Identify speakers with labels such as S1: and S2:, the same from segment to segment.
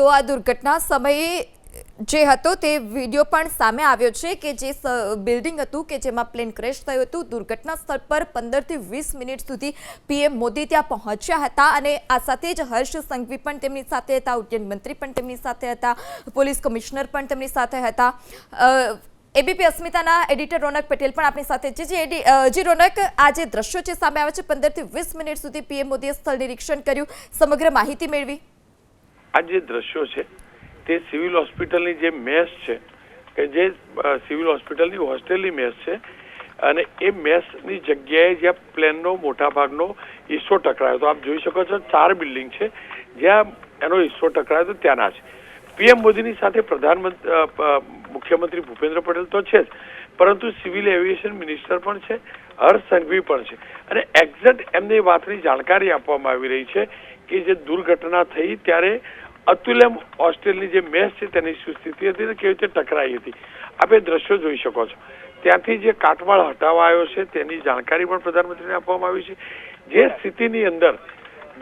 S1: તો આ દુર્ઘટના સમયે જે હતો તે વીડિયો પણ સામે આવ્યો છે કે જે બિલ્ડિંગ હતું કે જેમાં પ્લેન ક્રેશ થયું હતું. દુર્ઘટના સ્થળ પર પંદરથી વીસ મિનિટ સુધી પીએમ મોદી ત્યાં પહોંચ્યા હતા અને આ સાથે જ હર્ષ સંઘવી પણ તેમની સાથે હતા ઉડ્ડયન મંત્રી પણ તેમની સાથે હતા પોલીસ કમિશનર પણ તેમની સાથે હતા. એબીપી અસ્મિતાના એડિટર રોનક પટેલ પણ આપણી સાથે છે. જે અ, રોનક આ જે દ્રશ્યો છે સામે આવે છે પંદરથી વીસ મિનિટ સુધી પીએમ મોદીએ સ્થળ નિરીક્ષણ કર્યું સમગ્ર માહિતી મેળવી.
S2: આ જે દ્રશ્યો છે, તે સિવિલ હોસ્પિટલની જે મેસ છે, કે જે સિવિલ હોસ્પિટલની હોસ્ટેલની મેસ છે, અને એ મેસની જગ્યાએ જ્યાં પ્લેનનો મોટા ભાગનો હિસ્સો ટકરાયો તો આપ જોઈ શકો છો, ચાર બિલ્ડિંગ છે, જ્યાં એનો હિસ્સો ટકરાયો તો ત્યાંના છે. પીએમ મોદીની સાથે પ્રધાનમંત્રી મુખ્યમંત્રી ભૂપેન્દ્ર પટેલ તો છે જ, પરંતુ સિવિલ એવિએશન મિનિસ્ટર પણ છે, હર્ષ સંઘવી પણ છે. અને એક્ઝેક્ટ એમને વાતની જાણકારી આપવામાં આવી રહી છે, કે જે દુર્ઘટના થઈ ત્યારે અતુલ્યમ હોસ્ટેલની જે મેચ છે તેની શું સ્થિતિ હતી ને કેવી રીતે ટકરાઈ હતી. આપ એ દ્રશ્યો જોઈ શકો છો. ત્યાંથી જે કાટમાળ હટાવવા આવ્યો છે તેની જાણકારી પણ પ્રધાનમંત્રીને આપવામાં આવી છે. જે સ્થિતિની અંદર,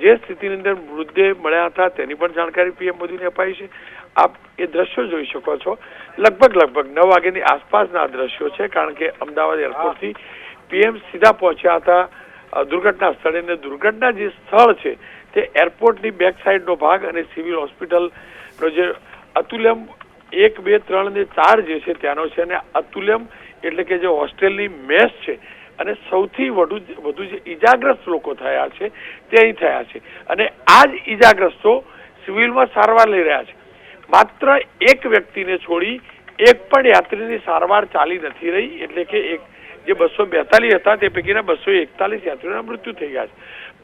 S2: જે સ્થિતિની અંદર મૃતદેહ મળ્યા હતા તેની પણ જાણકારી પીએમ મોદીને અપાઈ છે. આપ એ દ્રશ્યો જોઈ શકો છો. લગભગ લગભગ નવ વાગ્યાની આસપાસના આ દ્રશ્યો છે, કારણ કે અમદાવાદ એરપોર્ટથી પીએમ સીધા પહોંચ્યા હતા દુર્ઘટના સ્થળે. ને દુર્ઘટના જે સ્થળ છે તે એરપોર્ટની બેક સાઈડનો ભાગ અને સિવિલ હોસ્પિટલનો જે અતુલ્યમ એક, બે, ત્રણ ને ચાર જે છે ત્યાંનો છે અને અતુલ્યમ એટલે કે જે હોસ્ટેલની મેસ છે અને સૌથી વધુ વધુ જે ઈજાગ્રસ્ત લોકો થયા છે તે અહીં થયા છે. અને આ જ ઈજાગ્રસ્તો સિવિલમાં સારવાર લઈ રહ્યા છે. માત્ર એક વ્યક્તિને છોડી એક પણ યાત્રીની સારવાર ચાલી નથી રહી, એટલે કે એક, જે બસો બેતાલીસ હતા તે પૈકીના બસો એકતાલીસ યાત્રીઓના મૃત્યુ થઈ ગયા છે.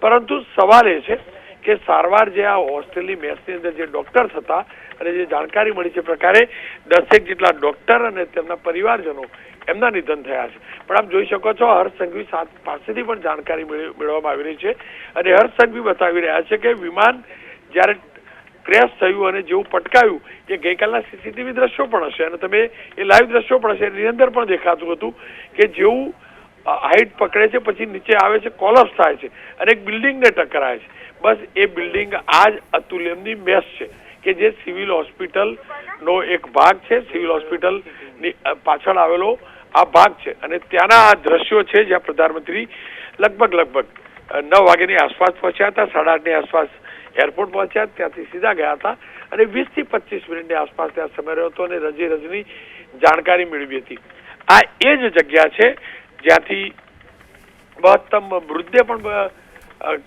S2: પરંતુ સવાલ એ છે કે સારવાર જે આ હોસ્ટેલની મેસની અંદર જે ડોક્ટર્સ હતા અને જે જાણકારી મળી છે પ્રકારે દસેક જેટલા ડોક્ટર અને તેમના પરિવારજનો એમના નિધન થયા છે. પણ આપ જોઈ શકો છો, હર્ષ સંઘવી પાસેથી પણ જાણકારી મેળવી- મેળવવામાં આવી રહી છે અને હર્ષ સંઘવી બતાવી રહ્યા છે કે વિમાન જ્યારે ક્રેશ થયું અને જેવું પટકાયું કે ગઈકાલના સીસીટીવી દ્રશ્યો પણ હશે અને તમે એ લાઈવ દ્રશ્યો પણ હશે. એની અંદર પણ દેખાતું હતું કે જેવું હાઈટ પકડે છે, પછી નીચે આવે છે કોલર્સ થાય છે અને એક બિલ્ડિંગને ટકરાય છે. બસ એ બિલ્ડિંગ આ જ અતુલ્યમની મેસ છે, કે જે સિવિલ હોસ્પિટલનો એક ભાગ છે, સિવિલ હોસ્પિટલની પાછળ આવેલો આ ભાગ છે. અને ત્યાંના આ દ્રશ્યો છે જ્યાં પ્રધાનમંત્રી લગભગ લગભગ નવ વાગ્યાની આસપાસ પહોંચ્યા હતા, સાડા આઠની આસપાસ એરપોર્ટ પહોંચ્યા, ત્યાંથી સીધા ગયા હતા અને વીસથી પચીસ મિનિટની આસપાસ ત્યાં સમય રહ્યો હતો અને રજી રજની જાણકારી મેળવી હતી. આ એ જ જગ્યા છે જ્યાંથી મહત્તમ મૃતદેહ પણ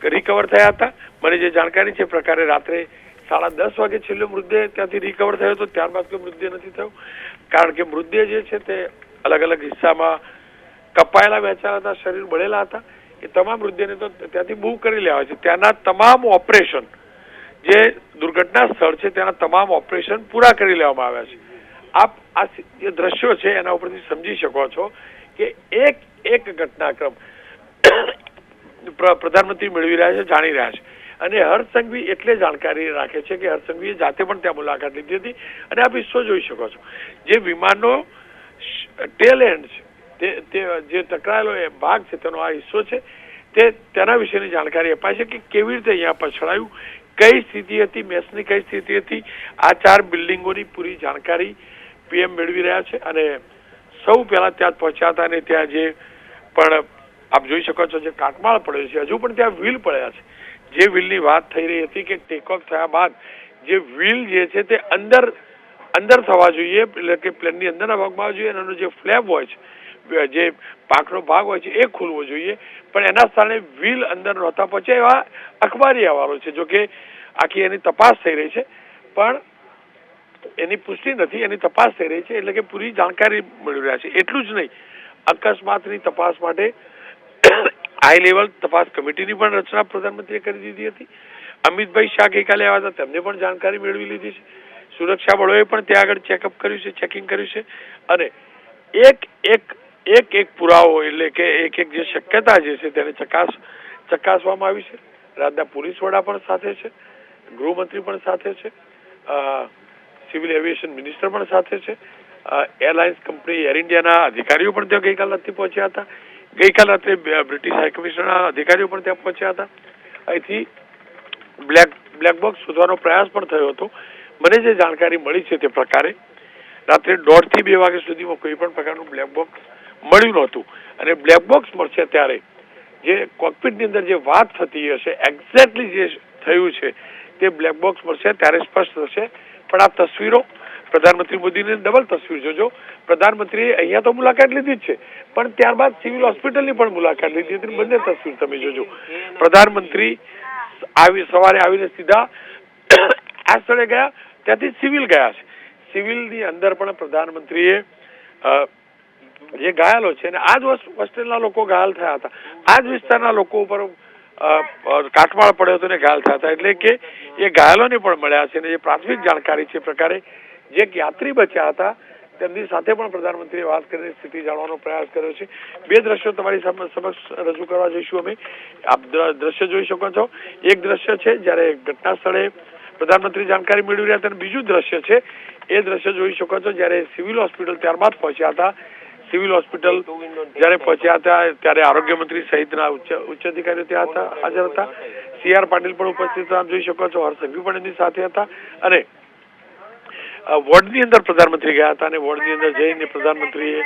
S2: રિકવર થયા હતા. મને જે જાણકારી છે પ્રકારે રાત્રે સાડા દસ વાગે છેલ્લો મૃતદેહ ત્યાંથી રિકવર થયો હતો. ત્યારબાદ કોઈ મૃતદેહ નથી થયો. કારણ કે મૃતદેહ જે છે તે અલગ અલગ હિસ્સામાં કપાયેલા વહેંચાયેલા હતા, શરીર બળેલા હતા. એ તમામ મૃતદેહને તો ત્યાંથી મૂવ કરી લેવા છે. ત્યાંના તમામ ઓપરેશન જે દુર્ઘટના સ્થળ છે, ત્યાંના તમામ ઓપરેશન પૂરા કરી લેવામાં આવ્યા છે. આપ આ જે દ્રશ્યો છે, એના ઉપરથી સમજી શકો છો કે એક એક ઘટનાક્રમ પ્રધાનમંત્રી મેળવી રહ્યા છે, જાણી રહ્યા છે. અને હર્ષ સંઘવી એટલે જાણકારી રાખે છે કે હર્ષ સંઘવીએ જાતે પણ ત્યાં મુલાકાત લીધી હતી. અને આપ હિસ્સો જોઈ શકો છો. જે વિમાનનો ટેલ એન્ડ છે, તે જે ટકરાયેલો એ ભાગ છે, તેનો આ હિસ્સો છે, તે તેના વિશેની જાણકારી અપાય છે કે કેવી રીતે અહીંયા પછડાયું, કઈ સ્થિતિ હતી, મેસની કઈ સ્થિતિ હતી, આ ચાર બિલ્ડિંગોની પૂરી જાણકારી પીએમ મેળવી રહ્યા છે. અને સૌ પહેલાં ત્યાં પહોંચ્યા હતા અને ત્યાં જે પણ આપ જોઈ શકો છો જે કાટમાળ પડ્યો છે, હજુ પણ ત્યાં વ્હીલ પડ્યા છે. જે વ્હીલની વાત થઈ રહી હતી કે ટેક ઓફ થયા બાદ જે વ્હીલ જે છે તે અંદર અંદર થવા જોઈએ, એટલે કે પ્લેનની અંદરના ભાગમાં જોઈએ, અને એનો જે ફ્લેપ હોય છે, જે પાકનો ભાગ હોય છે, એ ખુલવો જોઈએ. પણ એના સ્થાને વ્હીલ અંદર નહોતા પહોંચ્યા એવા અખબારી અહેવાલો છે, જો કે આખી એની તપાસ થઈ રહી છે. પણ એની પુષ્ટિ નથી, એની તપાસ થઈ રહી છે, એટલે કે પૂરી જાણકારી મળી રહ્યા છે. એટલું જ નહીં, અકસ્માતની તપાસ માટે હાઈ લેવલ તપાસ કમિટીની પણ રચના પ્રધાનમંત્રીએ કરી દીધી હતી. અમિતભાઈ શાહ ગઈકાલે આવ્યા હતા, તેમને પણ જાણકારી મેળવી લીધી છે. સુરક્ષા બળોએ પણ ત્યાં આગળ ચેકઅપ કર્યું છે ચેકિંગ કર્યું છે. અને એક એક એક એક પુરાવો એટલે કે એક એક જે શક્યતા જે છે તેને ચકાસ, ચકાસવામાં આવી છે. રાજ્યના પોલીસ વડા પણ સાથે છે, ગૃહમંત્રી પણ સાથે છે સિવિલ એવિએશન મિનિસ્ટર પણ સાથે છે. એરલાઇન્સ કંપની એર ઇન્ડિયાના અધિકારીઓ પણ ત્યાં ગઈકાલ નથી પહોંચ્યા હતા. ગઈકાલ રાત્રે બ્રિટિશ હાઈકમિશનના અધિકારીઓ પણ ત્યાં પહોંચ્યા હતા. અહીંથી બ્લેક બ્લેક બોક્સ શોધવાનો પ્રયાસ પણ થયો હતો. મને જે જાણકારી મળી છે તે પ્રકારે, રાત્રે દોઢથી બે વાગ્યા સુધીમાં કોઈ પણ પ્રકારનું બ્લેક બોક્સ મળ્યું નહોતું. અને બ્લેક બોક્સ મળશે ત્યારે જે કોકપિટની અંદર જે વાત થતી હશે એક્ઝેક્ટલી જે થયું છે તે બ્લેક બોક્સ મળશે ત્યારે સ્પષ્ટ થશે. પણ આ તસવીરો પ્રધાનમંત્રી મોદીની ડબલ તસવીર જોજો. પ્રધાનમંત્રીએ અહીંયા તો મુલાકાત લીધી જ છે. પણ ત્યારબાદ સિવિલ હોસ્પિટલની પણ મુલાકાત લીધી હતી. બંને તસવીર તમે જોજો. પ્રધાનમંત્રી આવી સવારે આવીને સીધા આ સ્થળે ગયા. ત્યાંથી સિવિલ ગયા છે. સિવિલની અંદર પણ પ્રધાનમંત્રીએ જે ઘાયલો છે અને આ જ હોસ- હોસ્ટેલના લોકો ઘાયલ થયા હતા. આ જ વિસ્તારના લોકો ઉપર કાટમાળ પડ્યો હતો ને ઘાયલ થયા હતા. એટલે કે એ ઘાયલોને પણ મળ્યા છે અને જે પ્રાથમિક જાણકારી છે પ્રકારે. જે યાત્રી બચ્યા હતા, તેમની સાથે પણ પ્રધાનમંત્રીએ વાત કરીને સ્થિતિ જાણવાનો પ્રયાસ કર્યો છે. બે દ્રશ્યો તમારી સમક્ષ રજૂ કરવા જઈશું અમે. આપ દ્ર- દ્રશ્ય જોઈ શકો છો. એક દ્રશ્ય છે, જ્યારે ઘટના સ્થળે પ્રધાનમંત્રી જાણકારી મેળવી રહ્યા હતા બીજું દ્રશ્ય છે, એ દ્રશ્ય જોઈ શકો છો, જ્યારે સિવિલ હોસ્પિટલ ત્યારબાદ પહોંચ્યા હતા. સિવિલ હોસ્પિટલ જ્યારે પહોંચ્યા હતા, ત્યારે આરોગ્ય મંત્રી સહિતના ઉચ્ચ ઉચ્ચ અધિકારીઓ ત્યાં હતા, હાજર હતા. સી આર પાટીલ પણ ઉપસ્થિત હતા જોઈ શકો છો. હર્ષ પણ એમની સાથે હતા. અને વોર્ડની અંદર પ્રધાનમંત્રી ગયા હતા અને વોર્ડની અંદર જઈને પ્રધાનમંત્રીએ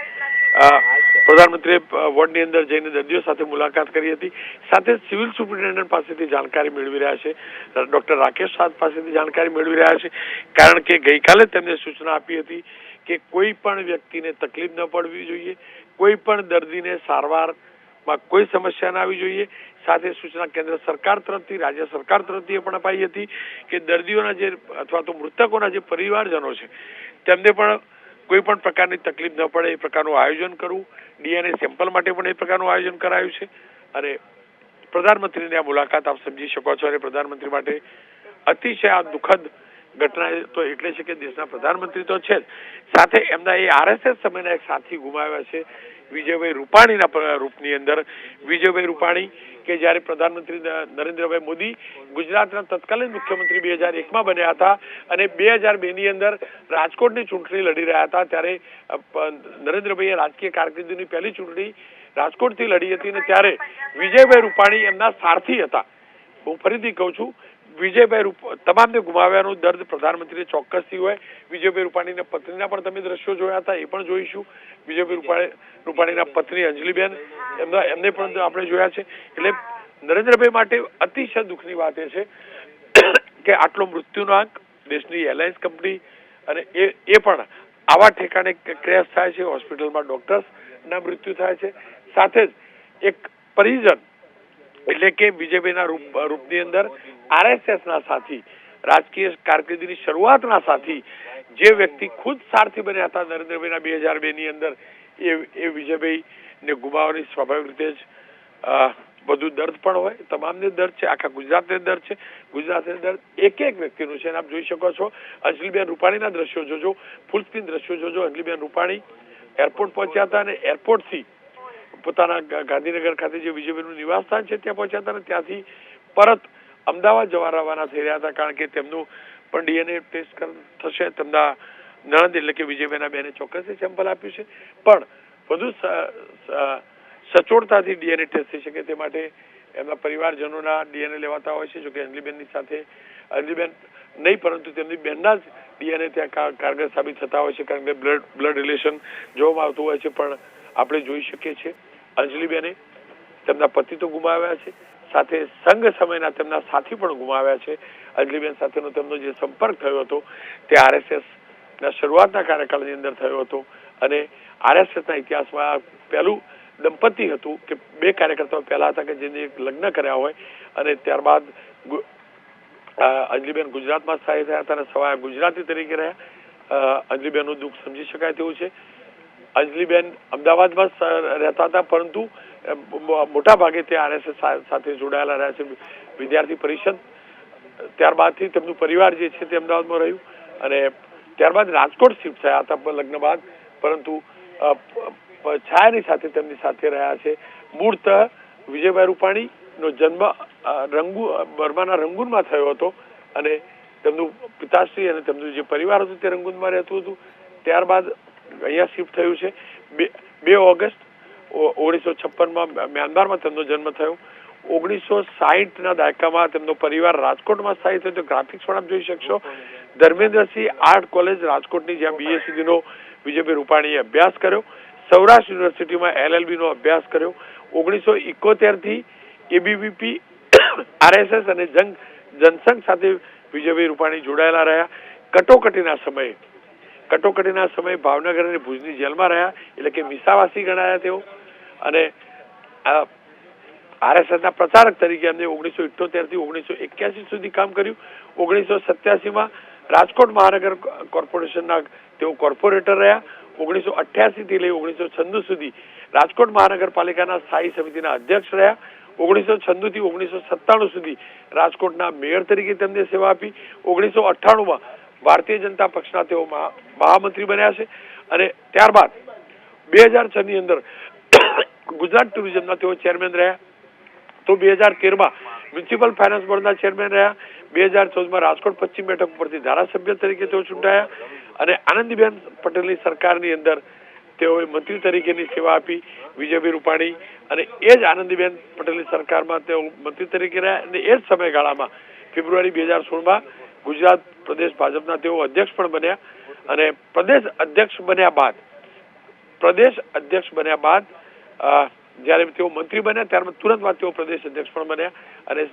S2: પ્રધાનમંત્રીએ વોર્ડની અંદર જઈને દર્દીઓ સાથે મુલાકાત કરી હતી. સાથે સિવિલ સુપ્રિન્ટેન્ડન્ટ પાસેથી જાણકારી મેળવી રહ્યા છે. ડોક્ટર રાકેશ સાદ પાસેથી જાણકારી મેળવી રહ્યા છે. કારણ કે ગઈકાલે તેમને સૂચના આપી હતી કે કોઈ પણ વ્યક્તિને તકલીફ ન પડવી જોઈએ. કોઈ પણ દર્દીને સારવારમાં કોઈ સમસ્યા ના આવી જોઈએ. સાથે સૂચના કેન્દ્ર સરકાર તરફથી, રાજ્ય સરકાર તરફથી પણ અપાઈ હતી કે દર્દીઓના જે અથવા તો મૃતકોના જે પરિવારજનો છે, તેમને પણ કોઈ પણ પ્રકારની તકલીફ ન પડે, એ પ્રકારનું આયોજન કરવું. ડીએનએ સેમ્પલ માટે પણ એ પ્રકારનું આયોજન કરાયું છે. અને પ્રધાનમંત્રીની આ મુલાકાત આપ સમજી શકો છો અને પ્રધાનમંત્રી માટે અતિશય આ દુઃખદ ઘટના તો એટલે છે કે દેશના પ્રધાનમંત્રી તો છે જ. સાથે એમના એ આરએસએસ સમયના એક સાથી ગુમાવ્યા છે. વિજયભાઈ રૂપાણીના રૂપની અંદર. વિજયભાઈ રૂપાણી કે જ્યારે પ્રધાનમંત્રી નરેન્દ્રભાઈ મોદી ગુજરાતના તત્કાલીન મુખ્યમંત્રી બે હજાર એકમાં બન્યા હતા અને બે હજાર બેની અંદર રાજકોટની ચૂંટણી લડી રહ્યા હતા, ત્યારે નરેન્દ્રભાઈએ રાજકીય કારકિર્દીની પહેલી ચૂંટણી રાજકોટથી લડી હતી અને ત્યારે વિજયભાઈ રૂપાણી એમના સારથી હતા. હું ફરીથી કહું છું વિજયભાઈ રૂપ, તમામને ગુમાવ્યાનું દર્દ પ્રધાનમંત્રીને ચોક્કસથી હોય. વિજયભાઈ રૂપાણીના પત્નીના પણ તમે દ્રશ્યો જોયા હતા, એ પણ જોઈશું. વિજયભાઈ રૂપાણી, રૂપાણીના પત્ની અંજલિબેન, એમના, એમને પણ આપણે જોયા છે. એટલે નરેન્દ્રભાઈ માટે અતિશય દુઃખની વાત એ છે કે આટલો મૃત્યુનો આંક દેશની એરલાઇન્સ કંપની અને એ એ પણ આવા ઠેકાણે ક્રેશ થાય છે, હોસ્પિટલમાં ડોક્ટર્સના મૃત્યુ થાય છે. સાથે જ એક પરિજન એટલે કે બીજેપીના રૂપ, રૂપની અંદર આરએસએસના સાથી, રાજકીય કારકિર્દીની શરૂઆતના સાથી, જે વ્યક્તિ ખુદ સારથી બન્યા હતા નરેન્દ્રભાઈના બે હજાર બેની અંદર, એ એ વિજયભાઈ ને ગુમાવવાની સ્વાભાવિક રીતે જ બધું દર્દ પણ હોય. તમામને દર્દ છે, આખા ગુજરાતને દર્દ છે. ગુજરાતને દર્દ એક એક વ્યક્તિનું છે. અને આપ જોઈ શકો છો, અંજલિબેન રૂપાણીના દ્રશ્યો જોજો ફૂલ દ્રશ્યો જોજો. અંજલિબેન રૂપાણી એરપોર્ટ પહોંચ્યા હતા અને એરપોર્ટથી પોતાના ગાંધીનગર ખાતે જે વિજયભાઈનું નિવાસસ્થાન છે, ત્યાં પહોંચ્યા હતા અને ત્યાંથી પરત અમદાવાદ જવા રવાના થઈ રહ્યા હતા, કારણ કે તેમનું પણ ડીએનએ ટેસ્ટ થશે, તેમના નણંદ એટલે કે વિજયભાઈના બેને ચોક્કસ સેમ્પલ આપ્યું છે. પણ વધુ સચોટતાથી ડીએનએ ટેસ્ટ થઈ શકે તે માટે એમના પરિવારજનોના ડીએનએ લેવાતા હોય છે, જોકે અંજલિબેનની સાથે અંજલીબેન નહીં, પરંતુ તેમની બહેનના જ ડીએનએ ત્યાં કારગર સાબિત થતા હોય છે, કારણ કે બ્લડ બ્લડ રિલેશન જોવામાં આવતું હોય છે, પણ આપણે જોઈ શકીએ છીએ. અંજલિબેને તેમના પતિ તો ગુમાવ્યા છે, સાથે સંઘ સમયના તેમના સાથી પણ ગુમાવ્યા છે. અંજલિબેન સાથેનો તેમનો જે સંપર્ક થયો હતો, તે આરએસએસ ના શરૂઆતના કાર્યકાળની અંદર થયો હતો અને આરએસએસ ના ઇતિહાસમાં પહેલું દંપતી હતું કે બે કાર્યકર્તાઓ પહેલા હતા કે જેને લગ્ન કર્યા હોય અને ત્યારબાદ અંજલિબેન ગુજરાતમાં સ્થાયી થયા હતા અને સવાય ગુજરાતી તરીકે રહ્યા. અંજલિબેનનું દુઃખ સમજી શકાય તેવું છે. અંજલિબેન અમદાવાદમાં રહેતા હતા, પરંતુ મોટા ભાગે તે આરએસએસ સાથે જોડાયેલા રહ્યા છે, વિદ્યાર્થી પરિષદ. ત્યારબાદથી તેમનું પરિવાર જે છે તે અમદાવાદમાં રહ્યું અને ત્યારબાદ રાજકોટ શિફ્ટ થયા હતા લગ્ન બાદ પરંતુ છાયાની સાથે તેમની સાથે રહ્યા છે. મૂળત વિજયભાઈ રૂપાણી નો જન્મ રંગુ બર્માના રંગૂનમાં થયો હતો અને તેમનું પિતાશ્રી અને તેમનું જે પરિવાર હતું તે રંગૂનમાં રહેતું હતું. ત્યારબાદ અહીંયા શિફ્ટ થયું છે. બે ઓગસ્ટ ઓગણીસો છપ્પનમાં મ્યાનમારમાં તેમનો જન્મ થયો. ઓગણીસો સાહીઠના દાયકામાં તેમનો પરિવાર રાજકોટમાં સ્થાયી થયો. તો ગ્રાફિક્સ પણ આપ જોઈ શકશો. ધર્મેન્દ્રસિંહ આર્ટ કોલેજ રાજકોટની જ્યાં બીએ વિજયભાઈ રૂપાણીએ અભ્યાસ કર્યો. સૌરાષ્ટ્ર યુનિવર્સિટીમાં એલએલબીનો અભ્યાસ કર્યો. ઓગણીસો ઇકોતેરથી એબીવીપી આરએસએસ અને જંગ, જનસંઘ સાથે વિજયભાઈ રૂપાણી જોડાયેલા રહ્યા. કટોકટીના સમયે કટોકટીના સમયે ભાવનગર અને ભુજની જેલમાં રહ્યા, એટલે કે મિસાવાસી ગણાયા તેઓ. અને આરએસએસના પ્રચારક તરીકે એમને ઓગણીસો ઇઠ્યોતેરથી ઓગણીસો એક્યાસી સુધી કામ કર્યું. ઓગણીસો સત્યાસીમાં રાજકોટ મહાનગર કોર્પોરેશનના તેઓ કોર્પોરેટર રહ્યા. ઓગણીસો અઠ્યાસીથી લઈ ઓગણીસો છન્નું સુધી રાજકોટ મહાનગરપાલિકાના સ્થાયી સમિતિના અધ્યક્ષ રહ્યા. ઓગણીસો છન્નુંથી ઓગણીસો સત્તાણું સુધી રાજકોટના મેયર તરીકે તેમને સેવા આપી. ઓગણીસો અઠ્ઠાણુંમાં ભારતીય જનતા પક્ષના તેઓ મહામંત્રી બન્યા છે અને ત્યારબાદ બે હજાર છ ની અંદર ગુજરાત ટુરિઝમના તેઓ ચેરમેન રહ્યા. તો બે હજાર તેરમાં મ્યુનિસિપલ ફાઇનાન્સ બોર્ડના ચેરમેન રહ્યા. બે હજાર ચૌદમાં રાજકોટ પશ્ચિમ બેઠક પરથી ધારાસભ્ય તરીકે તેઓ ચૂંટાયા અને આનંદીબેન પટેલની સરકારની અંદર તેઓએ મંત્રી તરીકેની સેવા આપી, વિજયભાઈ રૂપાણી અને એ જ આનંદીબેન પટેલની સરકારમાં તેઓ મંત્રી તરીકે રહ્યા અને એ જ સમયગાળામાં ફેબ્રુઆરી બે હજાર સોળમાં ગુજરાત પ્રદેશ ભાજપના તેઓ અધ્યક્ષ પણ બન્યા અને પ્રદેશ અધ્યક્ષ બન્યા બાદ, પ્રદેશ અધ્યક્ષ બન્યા બાદ જ્યારે તેઓ મંત્રી બન્યા, ત્યારબાદ તુરંત બાદ તેઓ પ્રદેશ અધ્યક્ષ પણ બન્યા અને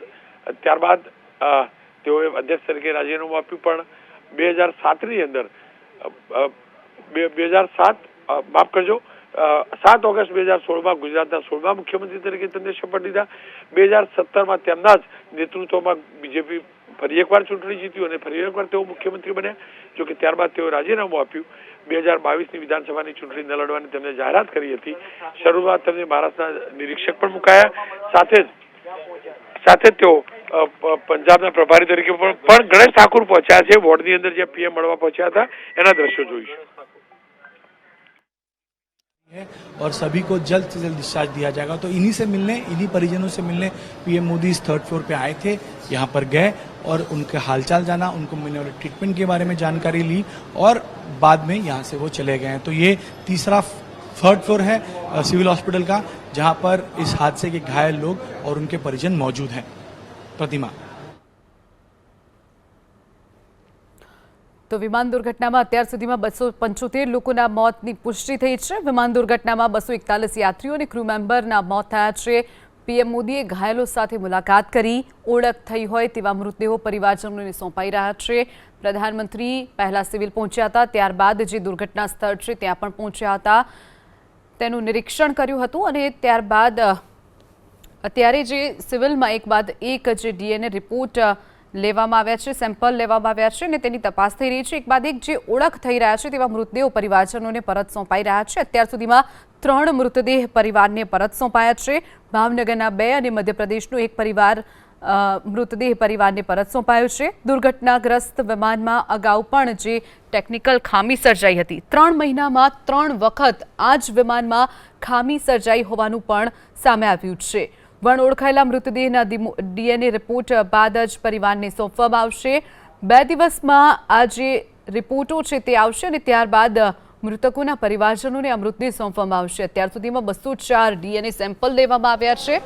S2: ત્યારબાદ તેઓએ અધ્યક્ષ તરીકે રાજીનામું આપ્યું. પણ બે હજાર સાતની અંદર બે હજાર સાત માફ કરજો સાત ઓગસ્ટ બે હજાર સોળમાં ગુજરાતના સોળમા મુખ્યમંત્રી તરીકે તેમને શપથ લીધા. બે હજાર સત્તરમાં તેમના જ નેતૃત્વમાં બીજેપી ફરી એકવાર ચૂંટણી જીત્યું અને ફરી એકવાર તેઓ મુખ્યમંત્રી બન્યા જો કે ત્યારબાદ તેઓ રાજીનામું આપ્યું બે હજાર બાવીસની વિધાનસભાની ચૂંટણી ન લડવાની તેમને જાહેરાત કરી હતી શરૂઆત તેમને મહારાષ્ટ્રના નિરીક્ષક પણ મુકાયા સાથે જ સાથે જ તેઓ અ, પ- પંજાબના પ્રભારી તરીકે પણ પણ ગણેશ ઠાકુર પહોંચ્યા છે વોર્ડની અંદર જ્યાં પીએમ મળવા પહોંચ્યા હતા એના દ્રશ્યો જોઈશું
S3: है और सभी को जल्द से जल्द डिस्चार्ज दिया जाएगा तो इन्हीं से मिलने इन्हीं परिजनों से मिलने पीएम मोदी इस थर्ड फ्लोर पे आए थे यहाँ पर गए और उनके हालचाल जाना उनको मिलने वाले ट्रीटमेंट के बारे में जानकारी ली और बाद में यहाँ से वो चले गए हैं तो ये तीसरा थर्ड फ्लोर है अ, सिविल हॉस्पिटल का जहाँ पर इस हादसे के घायल लोग और उनके परिजन मौजूद हैं प्रतिमा
S4: તો વિમાન દુર્ઘટનામાં અત્યાર સુધીમાં બસો પંચોતેર લોકોના મોતની પુષ્ટિ થઈ છે વિમાન દુર્ઘટનામાં બસો એકતાલીસ યાત્રીઓ અને ક્રૂ મેમ્બરના મોત થયા છે પીએમ મોદીએ ઘાયલો સાથે મુલાકાત કરી, ઓળખ થઈ હોય તેવા મૃતદેહો પરિવારજનોને સોંપાઈ રહ્યા છે. પ્રધાનમંત્રી પહેલા સિવિલ પહોંચ્યા હતા, ત્યારબાદ જે દુર્ઘટના સ્થળ છે ત્યાં પણ પહોંચ્યા હતા. તેનું નિરીક્ષણ કર્યું હતું અને ત્યારબાદ અત્યારે જે સિવિલમાં એક બાદ એક જે ડીએનએ રિપોર્ટ લેવામાં આવ્યા છે, સેમ્પલ લેવામાં આવ્યા છે અને તેની તપાસ થઈ રહી છે. એક બાદ એક જે ઓળખ થઈ રહ્યા છે તેવા મૃતદેહો પરિવારજનોને પરત સોંપાઈ રહ્યા છે. અત્યાર સુધીમાં ત્રણ મૃતદેહ પરિવારને પરત સોંપાયા છે. ભાવનગરના બે અને મધ્યપ્રદેશનો એક પરિવાર મૃતદેહ પરિવારને પરત સોંપાયો છે. દુર્ઘટનાગ્રસ્ત વિમાનમાં અગાઉ પણ જે ટેકનિકલ ખામી સર્જાઈ હતી. ત્રણ મહિનામાં ત્રણ વખત આ જ વિમાનમાં ખામી સર્જાઈ હોવાનું પણ સામે આવ્યું છે. વણ ઓળખાયેલા મૃતદેહના ડીએનએ રિપોર્ટ બાદ જ પરિવારને સોંપવામાં આવશે. બે દિવસમાં આ જે રિપોર્ટો છે તે આવશે અને ત્યારબાદ મૃતકોના પરિવારજનોને આ મૃતદેહ સોંપવામાં આવશે. અત્યાર સુધીમાં બસો ચાર ડીએનએ સેમ્પલ લેવામાં આવ્યા છે.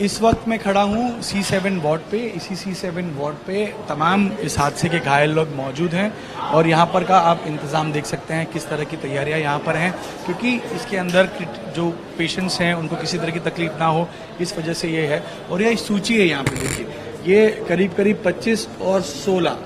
S3: इस वक्त मैं खड़ा हूँ सी सेवन वार्ड पे। इसी सी सेवन वार्ड पे तमाम इस हादसे के घायल लोग मौजूद हैं और यहाँ पर का आप इंतज़ाम देख सकते हैं किस तरह की तैयारियाँ यहाँ पर हैं, क्योंकि इसके अंदर जो पेशेंट्स हैं, उनको किसी तरह की तकलीफ़ ना हो, इस वजह से ये है। और यह सूची है यहाँ पर देखिए। ये करीब करीब 25 और 16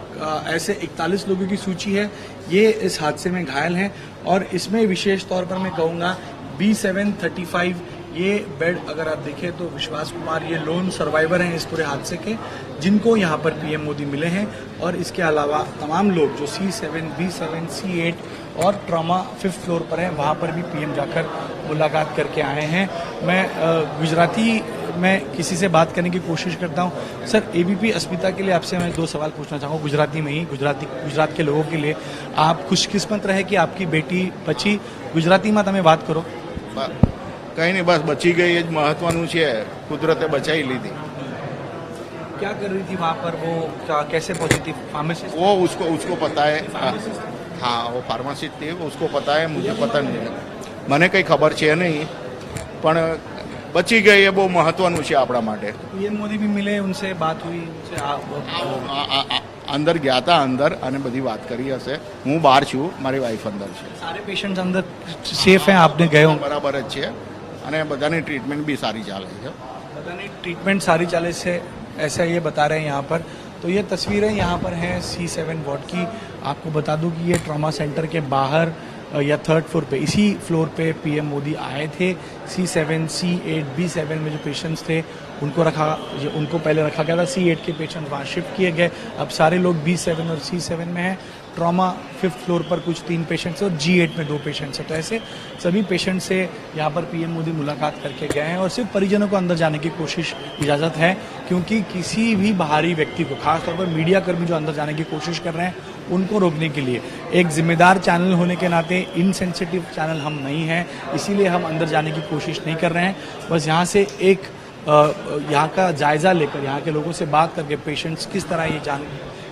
S3: ऐसे 41 लोगों की सूची है। ये इस हादसे में घायल हैं और इसमें विशेष तौर पर मैं कहूँगा बी सेवन थर्टी फाइव ये बेड अगर आप देखें तो विश्वास कुमार, ये लोन सर्वाइवर हैं इस पूरे हादसे के, जिनको यहाँ पर पीएम मोदी मिले हैं। और इसके अलावा तमाम लोग जो C seven B seven C eight और ट्रामा फिफ्थ फ्लोर पर हैं, वहाँ पर भी पीएम जाकर मुलाकात करके आए हैं। मैं गुजराती, मैं किसी से बात करने की कोशिश करता हूँ। सर ए अस्मिता के लिए आपसे मैं दो सवाल पूछना चाहूँगा, गुजराती में ही, गुजराती, गुजरात के लोगों के लिए। आप खुशकिस्मत रहे कि आपकी बेटी बची। गुजराती में बात
S5: करो। કંઈ નહીં બસ બચી ગઈ એ જ મહત્વનું છે કુદરતે બચાવી લીધી
S3: क्या कर रही थी वहाँ पर वो क्या कैसे पहुंची थी फार्मेसिस्ट
S5: वो उसको उसको पता है हाँ वो फार्मासिस्ट थी उसको पता है मुझे पता नहीं है મને કંઈ ખબર છે નહીં પણ બચી ગઈ એ બહુ મહત્વનું છે આપણા માટે
S3: पीएम मोदी भी मिले उनसे बात हुई उनसे आप-
S5: આ- આ- આ- અંદર ગયા હતા અંદર અને બધી વાત કરી હશે હું બહાર છું મારી વાઈફ અંદર છે
S3: सारे पेशेंट्स अंदर सेफ हैं आपने गए होंगे
S5: બરાબર જ છે અને બધાની ટ્રીટમેન્ટ બી સારી ચાલે છે
S3: पता नहीं ट्रीटमेंट सारी चाले से ऐसा ये बता रहे हैं यहाँ पर तो ये तस्वीरें यहाँ पर हैं सी सेवन वार्ड की आपको बता दूं कि ये ट्रॉमा सेंटर के बाहर अ, या थर्ड फ्लोर पे इसी फ्लोर पे पीएम मोदी आए थे C seven C eight B seven में जो पेशेंट्स थे उनको रखा ये उनको पहले रखा गया था सी एट के पेशेंट वहाँ शिफ्ट किए गए अब सारे लोग बी सेवन और सी सेवन में हैं ट्रॉमा फिफ्थ फ्लोर पर कुछ तीन पेशेंट्स और जी एट में दो पेशेंट्स हैं। तो ऐसे सभी पेशेंट से यहाँ पर पीएम मोदी मुलाकात करके गए हैं और सिर्फ़ परिजनों को अंदर जाने की कोशिश, इजाज़त है, क्योंकि किसी भी बाहरी व्यक्ति को, खासतौर पर मीडिया कर्मी जो अंदर जाने की कोशिश कर रहे हैं, उनको रोकने के लिए। एक जिम्मेदार चैनल होने के नाते इनसेंसिटिव चैनल हम नहीं हैं, इसीलिए हम अंदर जाने की कोशिश नहीं कर रहे हैं। बस यहाँ से एक यहाँ का जायज़ा लेकर, यहाँ के लोगों से बात करके पेशेंट्स किस तरह ये जान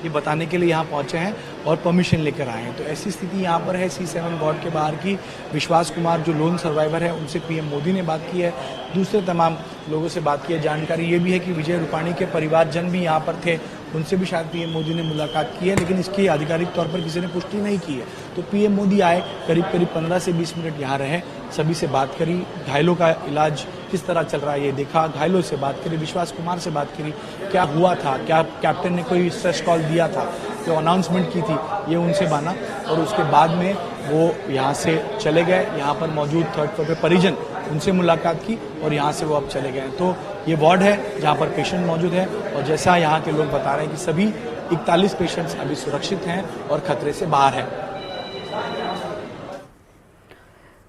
S3: ये बताने के लिए यहाँ पहुँचे हैं और परमिशन लेकर आए हैं। तो ऐसी स्थिति यहाँ पर है सी सेवन वार्ड के बाहर की। विश्वास कुमार, जो लोन सर्वाइवर है, उनसे पीएम मोदी ने बात की है। दूसरे तमाम लोगों से बात की है। जानकारी ये भी है कि विजय रूपाणी के परिवारजन भी यहाँ पर थे। उनसे भी शायद पीएम मोदी ने मुलाकात की है, लेकिन इसकी आधिकारिक तौर पर किसी ने पुष्टि नहीं की है। तो पीएम मोदी आए करीब करीब 15 से 20 मिनट यहाँ रहे। सभी से बात करी। घायलों का इलाज किस तरह चल रहा है, ये देखा, घायलों से बात करी, विश्वास कुमार से बात करी, क्या हुआ था, क्या कैप्टन ने कोई स्ट्रेस कॉल दिया था, जो अनाउंसमेंट की थी, ये उनसे माना, और उसके बाद में वो यहाँ से चले गए, यहाँ पर मौजूद थर्ड फ्लोर पे परिजन उनसे मुलाकात की, और यहाँ से वो अब चले गए तो ये वार्ड है, जहाँ पर पेशेंट मौजूद है, और जैसा यहाँ के लोग बता रहे हैं कि सभी 41 पेशेंट्स अभी सुरक्षित हैं और खतरे से बाहर हैं।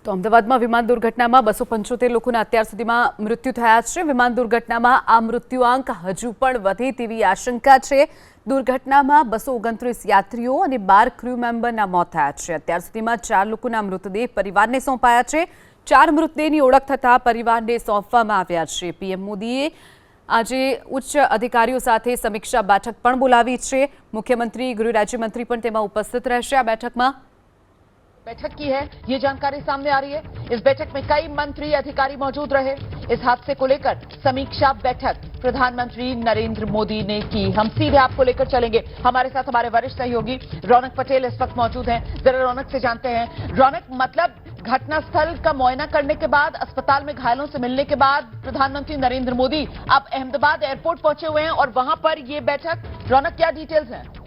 S4: તો અમદાવાદમાં વિમાન દુર્ઘટનામાં બસો પંચોતેર લોકોના અત્યાર સુધીમાં મૃત્યુ થયા છે. વિમાન દુર્ઘટનામાં આ મૃત્યુઆંક હજુ પણ વધે તેવી આશંકા છે. દુર્ઘટનામાં બસો ઓગણત્રીસ યાત્રીઓ અને બાર ક્રૂ મેમ્બરના મોત થયા છે. અત્યાર સુધીમાં ચાર લોકોના મૃતદેહ પરિવારને સોંપાયા છે. ચાર મૃતદેહની ઓળખ થતાં પરિવારને સોંપવામાં આવ્યા છે. પીએમ મોદીએ આજે ઉચ્ચ અધિકારીઓ સાથે સમીક્ષા બેઠક પણ બોલાવી છે. મુખ્યમંત્રી, ગૃહ રાજ્યમંત્રી પણ તેમાં ઉપસ્થિત રહેશે આ બેઠકમાં.
S6: बैठक की है, ये जानकारी सामने आ रही है। इस बैठक में कई मंत्री अधिकारी मौजूद रहे। इस हादसे को लेकर समीक्षा बैठक प्रधानमंत्री नरेंद्र मोदी ने की। हम सीधे आपको लेकर चलेंगे। हमारे साथ हमारे वरिष्ठ सहयोगी रौनक पटेल इस वक्त मौजूद हैं। जरा रौनक से जानते हैं। रौनक मतलब घटनास्थल का मुआयना करने के बाद, अस्पताल में घायलों से मिलने के बाद प्रधानमंत्री नरेंद्र मोदी अब अहमदाबाद एयरपोर्ट पहुँचे हुए हैं और वहाँ पर ये बैठक। रौनक, क्या डिटेल्स हैं?